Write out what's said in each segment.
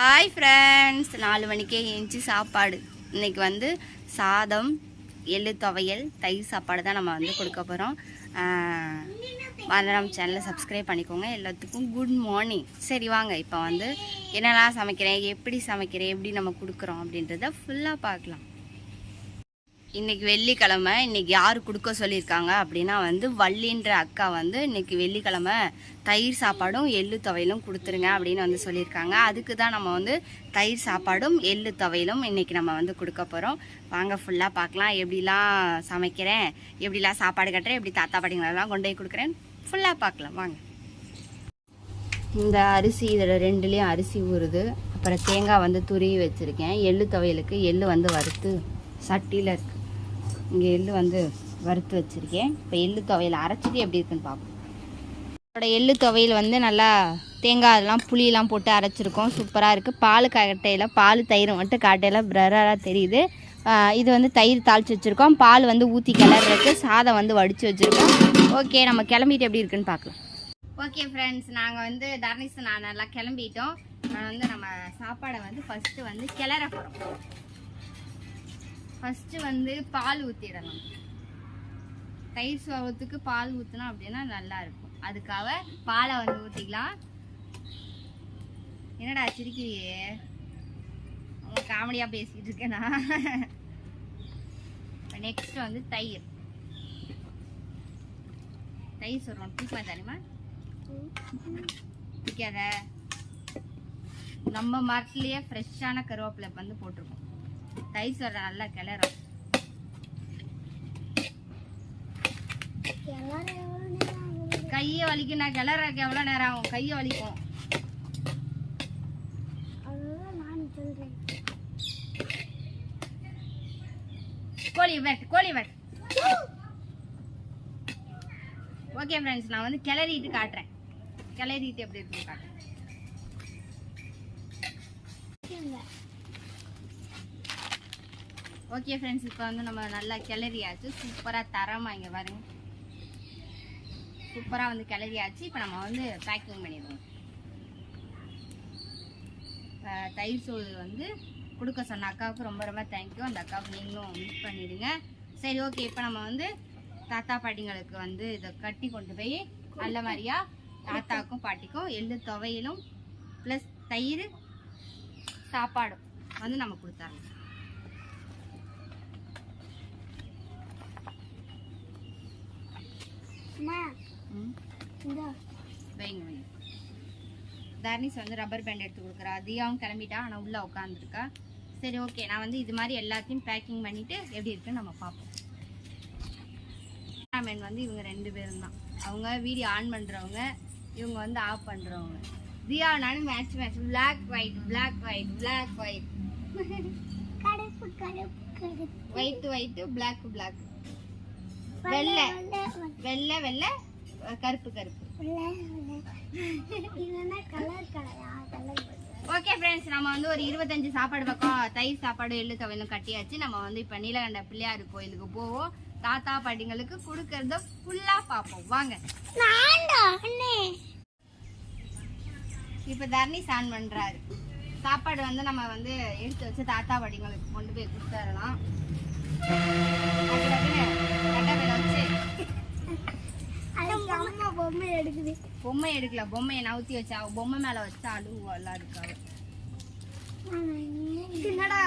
Hi friends நாலு மணிக்கே ஏஞ்சி சாப்பாடு. இன்னைக்கு வந்து சாதம் எள்ளு துவையல் தயிர் சாப்பாடு தான் நம்ம வந்து கொடுக்க போகிறோம் மரணம் சேனலை சப்ஸ்கிரைப் பண்ணிக்கோங்க. எல்லாத்துக்கும் குட் மார்னிங் சரி வாங்க. இப்போ வந்து என்னெல்லாம் சமைக்கிறேன் எப்படி சமைக்கிறேன் எப்படி நம்ம கொடுக்குறோம் அப்படின்றத ஃபுல்லாக பார்க்கலாம். இன்னைக்கு வெள்ளிக்கிழமை இன்னைக்கு யார் கொடுக்க சொல்லியிருக்காங்க அப்படின்னா வந்து வள்ளின்ற அக்கா வந்து இன்னைக்கு வெள்ளிக்கிழமை தயிர் சாப்பாடும் எள்ளு துவையலும் கொடுத்துருங்க அப்படின்னு வந்து சொல்லியிருக்காங்க. அதுக்கு தான் நம்ம வந்து தயிர் சாப்பாடும் எள்ளு துவையலும் இன்றைக்கி நம்ம வந்து கொடுக்க போகிறோம் வாங்க ஃபுல்லாக பார்க்கலாம். எப்படிலாம் சமைக்கிறேன் எப்படிலாம் சாப்பாடு கட்டுறேன் எப்படி தாத்தா பாட்டிங்களெல்லாம் கொண்டு போய் கொடுக்குறேன் ஃபுல்லாக பார்க்கலாம். வாங்க. இந்த அரிசி இதில் ரெண்டுலேயும் அரிசி ஊறுது. அப்புறம் தேங்காய் வந்து துருவி வச்சுருக்கேன். எள்ளு துவையலுக்கு எள்ளு வந்து வறுத்து சட்டியில் இருக்குது இங்கே எள்ளு வந்து வறுத்து வச்சுருக்கேன். இப்போ எள்ளு துவையில் அரைச்சிட்டு எப்படி இருக்குன்னு பார்ப்போம் இதோட எள்ளு துவையல் வந்து நல்லா தேங்காய் அதெல்லாம் புளியெல்லாம் போட்டு அரைச்சிருக்கோம். சூப்பராக இருக்குது பால் கட்டையில் பால் தயிர் மட்டும் காட்டையில் பிரராக தெரியுது. இது வந்து தயிர் தாளித்து வச்சுருக்கோம். பால் வந்து ஊற்றி கிளறதுக்கு சாதம் வந்து வடித்து வச்சுருக்கோம். ஓகே நம்ம கிளம்பிட்டு எப்படி இருக்குன்னு பார்க்கலாம் ஓகே ஃப்ரெண்ட்ஸ் நாங்கள் வந்து தர்னிஸ் நான் நல்லா கிளம்பிட்டோம். நான் வந்து நம்ம சாப்பாடை வந்து ஃபஸ்ட்டு வந்து கிளற போகிறோம் ஃபஸ்ட்டு வந்து பால் ஊற்றிடலாம் தயிர் சோளத்துக்கு பால் ஊற்றினோம் அப்படின்னா நல்லா இருக்கும். அதுக்காக பாலை வந்து ஊற்றிக்கலாம் என்னடா சிரிக்கிறியே? அவங்க காமெடியாக பேசிக்கிட்டு இருக்கேனா? நெக்ஸ்ட் வந்து தயிர். தயிர் சொல்கிறோம் பிடிக்குமா தெரியுமா? பிடிக்காத? நம்ம மரத்துலேயே ஃப்ரெஷ்ஷான கருவேப்பிலை வந்து போட்டிருக்கோம். தயிர் வர நல்லா கிளறும். கையை வலிக்கும் நான் கிளறக்கு எவ்வளோ நேரம் ஆகும்? கையை வலிக்கும். கோழி வெட் கோழி வெட் ஓகே ஃப்ரெண்ட்ஸ் நான் வந்து கிளறிட்டு காட்டுறேன். கிளறிட்டு எப்படி இருக்குன்னு காட்டுறேன். ஓகே ஃப்ரெண்ட்ஸ் இப்போ வந்து நம்ம நல்லா கிளறியாச்சு. சூப்பராக தரமாக இங்கே பாருங்க. சூப்பராக வந்து கிளறியாச்சு. இப்போ நம்ம வந்து பேக்கிங் பண்ணிடுவோம். தயிர் சோறு வந்து கொடுக்க சொன்ன அக்காவுக்கு ரொம்ப ரொம்ப தேங்க்யூ அந்த அக்காவுக்கு நீங்களும் மிஸ் பண்ணிடுங்க. சரி ஓகே இப்போ நம்ம வந்து தாத்தா பாட்டிங்களுக்கு வந்து இதை கட்டி கொண்டு போய் நல்ல மாதிரியாக தாத்தாக்கும் பாட்டிக்கும் எள்ளு துவையலும் ப்ளஸ் தயிர் சாப்பாடும் வந்து நம்ம கொடுத்தாங்க ம் வைங்க வைங்க தர்னிஸ் வந்து ரப்பர் பேண்ட் எடுத்து கொடுக்குறா. தியாவும் கிளம்பிட்டா ஆனால் உள்ளே உட்காந்துருக்கா சரி ஓகே நான் வந்து இது மாதிரி எல்லாத்தையும் பேக்கிங் பண்ணிவிட்டு எப்படி இருக்குன்னு நம்ம பார்ப்போம். கேமராமேன் வந்து இவங்க ரெண்டு பேரும் தான் அவங்க வீடியோ ஆன் பண்ணுறவங்க இவங்க வந்து ஆஃப் பண்ணுறவங்க தியா நானும் match match black white black white black white white white black black வெள்ளை. வெள்ளை வெள்ளை. கருப்பு கருப்பு. ஓகே ஃப்ரெண்ட்ஸ் நம்ம வந்து ஒரு இருபத்தஞ்சு சாப்பாடு பக்கம் தயிர் சாப்பாடு எள்ளு துவையலும் கட்டியாச்சு. நம்ம வந்து இப்போ நீலகண்ட பிள்ளையார் கோயிலுக்கு போவோம். தாத்தா பாட்டிங்களுக்கு கொடுக்கறத ஃபுல்லாக பார்ப்போம். வாங்க. இப்போ தர்ணி சான் பண்ணுறாரு சாப்பாடு வந்து நம்ம வந்து எடுத்து வச்சு தாத்தா பாட்டிங்களுக்கு கொண்டு போய் கொடுத்துடலாம். பொம்மை எடுக்குது. பொம்மை எடுக்கல பொம்மையை நவுத்தி வச்சா அவ பொம்மை மேல வச்சா அழுவா எல்லாம் இருக்காது என்னடா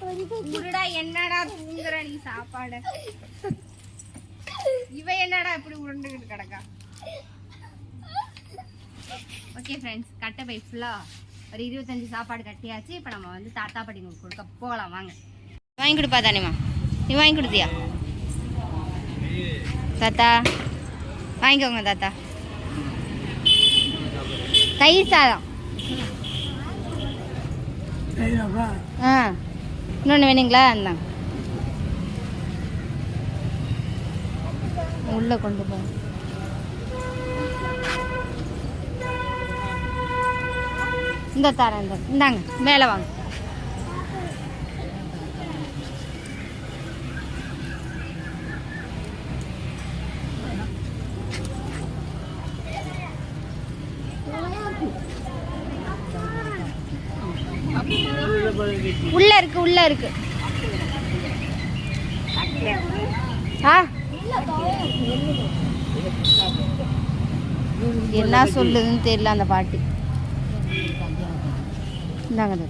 கழுது உருடா என்னடா தூங்குற நீ சாப்பாடு? இவ என்னடா இப்படி உருண்டுகிட்டு கிடக்கா? ஓகே ஃப்ரெண்ட்ஸ் கட்டை பை ஃபுல்லா ஒரு இருபத்தஞ்சு சாப்பாடு கட்டியாச்சு. இப்போ நம்ம வந்து தாத்தா பாட்டிங்களுக்கு கொடுக்க போகலாம் வாங்க. வாங்கி கொடுப்பா தானேம்மா நீ வாங்கி கொடுத்தியா? தாத்தா வாங்கிக்கோங்க தாத்தா. தயிர் சாதம். ஆ. இன்னொன்று வேணுங்களா? இந்தாங்க உள்ளே கொண்டு போ. இந்த தரேன் இந்த. இந்தாங்க மேலே வாங்க. உள்ள இருக்கு உள்ள இருக்கு. ஆ? என்ன சொல்லுதுன்னு தெரியல அந்த பாட்டி. இந்தாங்க என்ன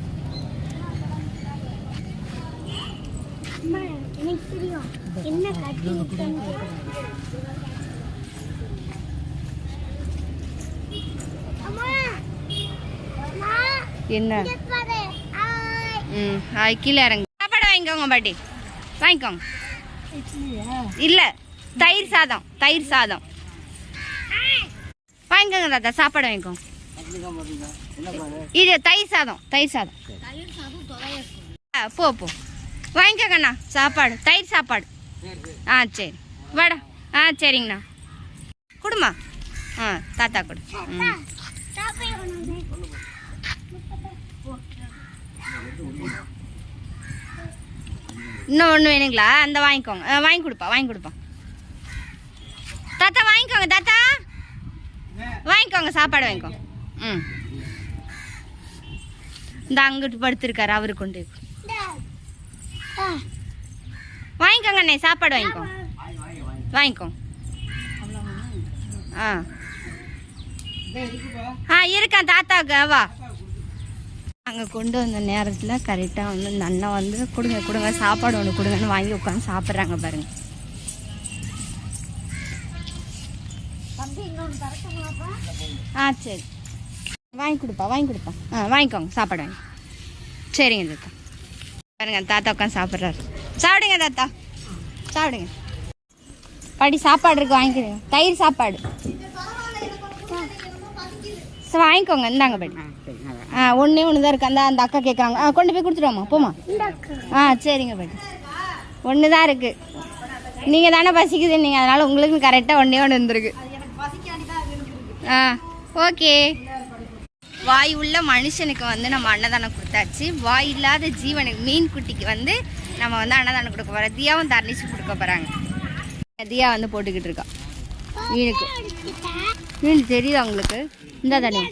என்ன? ம் ஆ, கீழே இறங்கு. சாப்பாடு வாங்கிக்கோங்க பாட்டி. வாங்கிக்கோங்க. இல்லை தயிர் சாதம் தயிர் சாதம். வாங்கிக்கோங்க தாத்தா சாப்பாடு வாங்கிக்கோங்க. இது தயிர் சாதம் தயிர் சாதம். ஆ, போ போ. வாங்கிக்கோங்கண்ணா சாப்பாடு தயிர் சாப்பாடு. ஆ சரி. வாடா. ஆ சரிங்கண்ணா. கொடுமா. ஆ தாத்தா கொடு. ம் சாப்பிடு ஒண்ணு இன்னும் ஒன்று வேணுங்களா? அந்த வாங்கிக்கோங்க. ஆ, வாங்கி கொடுப்பா வாங்கி கொடுப்பா. தாத்தா வாங்கிக்கோங்க தாத்தா. வாங்கிக்கோங்க சாப்பாடு வாங்கிக்கோங்க. ம். இந்த அங்கிட்டு படுத்திருக்காரு அவரு கொண்டு ஆ வாங்கிக்கோங்க அண்ணே சாப்பாடு வாங்கிக்கோங்க வாங்கிக்கோங்க ஆ. ஆ இருக்கான் தாத்தாவுக்கு வா. அங்கே கொண்டு வந்த நேரத்தில் கரெக்டாக வந்து இந்த அண்ணன் வந்து கொடுங்க கொடுங்க சாப்பாடு ஒன்று கொடுங்கன்னு வாங்கி உட்காந்து சாப்பிட்றாங்க பாருங்க. ஆ சரி. வாங்கி கொடுப்பா வாங்கி கொடுப்பா. ஆ வாங்கிக்கோங்க சாப்பாடு வாங்கி. சரிங்க தாத்தா. பாருங்க தாத்தா உட்காந்து சாப்பிட்றாரு. சாப்பிடுங்க தாத்தா. சாப்பிடுங்க. பாட்டி சாப்பாடு இருக்கு வாங்கிக்கிறீங்க தயிர் சாப்பாடு. வாங்கிக்கோங்க. இந்தாங்க பாட்டி. ஆ ஒன்றே ஒன்று தான் இருக்கு. அந்த அந்த அக்கா கேட்குறாங்க ஆ கொண்டு போய் கொடுத்துருவோம்மா போமா ஆ சரிங்க பாட்டி. ஒன்று தான் இருக்கு. நீங்கள் தானே பசிக்குது நீங்கள் அதனால் உங்களுக்கு கரெக்டாக ஒன்றே ஒன்று இருந்திருக்கு. ஆ ஓகே. வாய் உள்ள மனுஷனுக்கு வந்து நம்ம அன்னதானம் கொடுத்தாச்சு. வாய் இல்லாத ஜீவனுக்கு மீன் குட்டிக்கு வந்து நம்ம வந்து அன்னதானம் கொடுக்க போகிறோம் தியாவும் தர்லிச்சு கொடுக்க போகிறாங்க தியா வந்து போட்டுக்கிட்டு இருக்கா. மீனுக்கு. மீன் தெரியுதா உங்களுக்கு? இந்த தானே.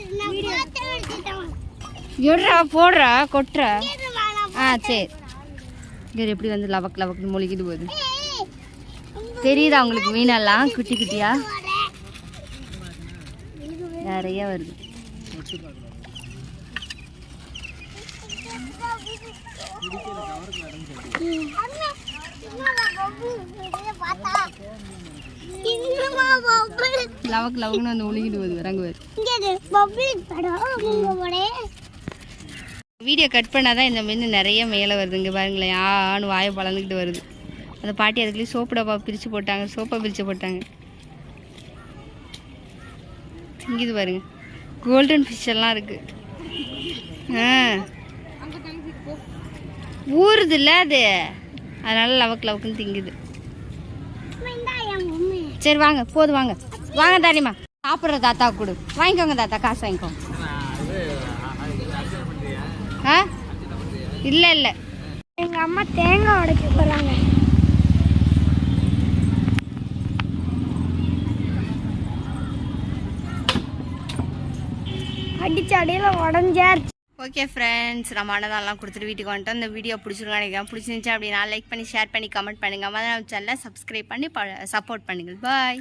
எடுறா போடுறா கொட்டுறா. ஆ சரி. சரி எப்படி வந்து லவக் லவக்குன்னு மொழிக்கிட்டு போகுது தெரியுதா உங்களுக்கு மீனெல்லாம்? குட்டி குட்டியா? நிறைய வருது. லவக் லவக்குன்னு வந்து ஒழுகிட்டு போகுது இறங்குவார் வீடியோ கட் பண்ணாதான் இந்த மீன் நிறைய மேலே வருது. இங்கே பாருங்களேன் ஆன்னு வாயை பழந்துக்கிட்டு வருது. அந்த பாட்டி அதுக்குள்ளேயே சோப்பு டப்பா பிரித்து போட்டாங்க சோப்பை பிரித்து போட்டாங்க. திங்குது பாருங்க கோல்டன் ஃபிஷ் எல்லாம் இருக்கு. ஆ. ஊறுதுல்ல அது? அதனால லவக்கு லவக்குன்னு திங்குது. சரி வாங்க போதும் வாங்க. வாங்க தானிமா சாப்பிட்ற தாத்தா கொடு. வாங்கிக்கோங்க தாத்தா காசு வாங்கிக்கோங்க ஆ? இல்லை இல்லை. எங்க அம்மா தேங்காய் உடைக்க போறாங்க. அடிச்சு அடியில உடஞ்சாச்சு. ஓகே ஃப்ரெண்ட்ஸ் நம்ம அன்னதானம்லாம் கொடுத்துட்டு வீட்டுக்கு வந்துட்டோம். இந்த வீடியோ பிடிச்சிருக்கான்னு நினைக்கிறேன். பிடிச்சிருந்துச்சு அப்படின்னா லைக் பண்ணி ஷேர் பண்ணி கமெண்ட் பண்ணுங்கள் மதம் சேனலை சப்ஸ்கிரைப் பண்ணி சப்போர்ட் பண்ணுங்கள். பாய்